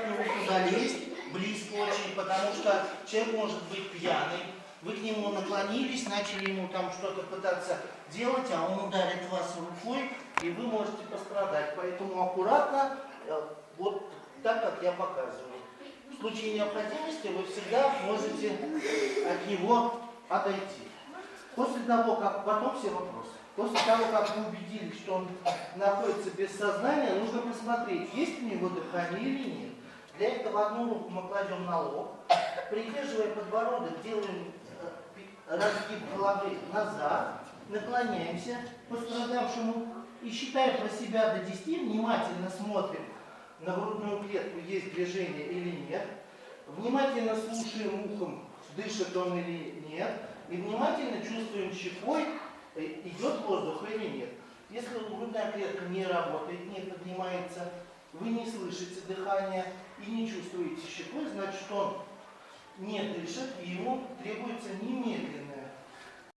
его туда лезть, близко очень, потому что человек может быть пьяный. Вы к нему наклонились, начали ему там что-то пытаться делать, а он ударит вас рукой, и вы можете пострадать. Поэтому аккуратно, э, вот так, как я показываю. В случае необходимости вы всегда можете от него отойти. После того, как, потом все вопросы. После того, как вы убедились, что он находится без сознания, нужно посмотреть, есть у него дыхание или нет. Для этого одну руку мы кладем на лоб, придерживая подбородок, делаем э, разгиб головы назад, наклоняемся пострадавшему и считая про себя до 10, внимательно смотрим на грудную клетку, есть движение или нет. Внимательно слушаем ухом, дышит он или нет. И внимательно чувствуем щекой, э, идет воздух или нет. Если грудная клетка не работает, не поднимается, вы не слышите дыхания и не чувствуете щекой, значит он не дышит, и ему требуется немедленное